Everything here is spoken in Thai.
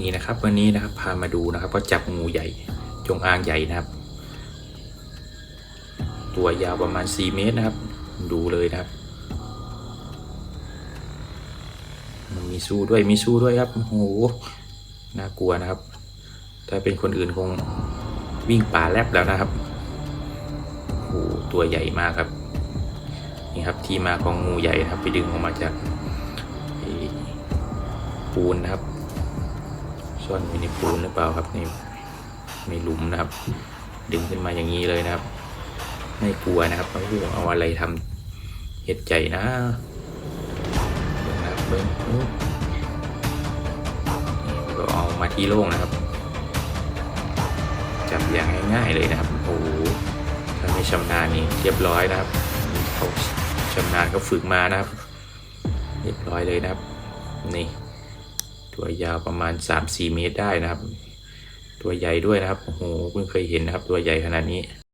นี่นะครับวันนี้นะครับพามาดูนะครับก็จับงูใหญ่จงอางใหญ่นะครับ ตัวยาวประมาณ 4 เมตรนะครับ ดูเลยนะครับมันมีสู้ด้วยมีสู้ด้วยครับโหน่ากลัวนะครับ ถ้าเป็นคนอื่นคงวิ่งป่าแลบแล้วนะครับโหตัวใหญ่มากครับนี่ครับที่มาของงูใหญ่นะครับ ไปดึงออกมาจากปูนนะครับ ซ่อนอยู่ในปูนหรือเปล่าครับในในหลุมนะครับ ดึงขึ้นมาอย่างนี้เลยนะครับ ไม่กลัวนะครับโอ้โหเอาอะไรทำเห็ดใจนะเบิ่งนะครับเบิ้งโอ้ก็เอามาที่โล่งนะครับ จับอย่างง่ายๆเลยนะครับโอ้โหถ้าไม่ชำนาญนี่เรียบร้อยนะครับเขาชำนาญเขาฝึกมานะครับ เรียบร้อยเลยนะครับนี่ ตัวยาวประมาณ 3-4 เมตรได้นะครับ ตัวใหญ่ด้วยนะครับ โอ้โห เพิ่งเคยเห็นนะครับ ตัวใหญ่ขนาดนี้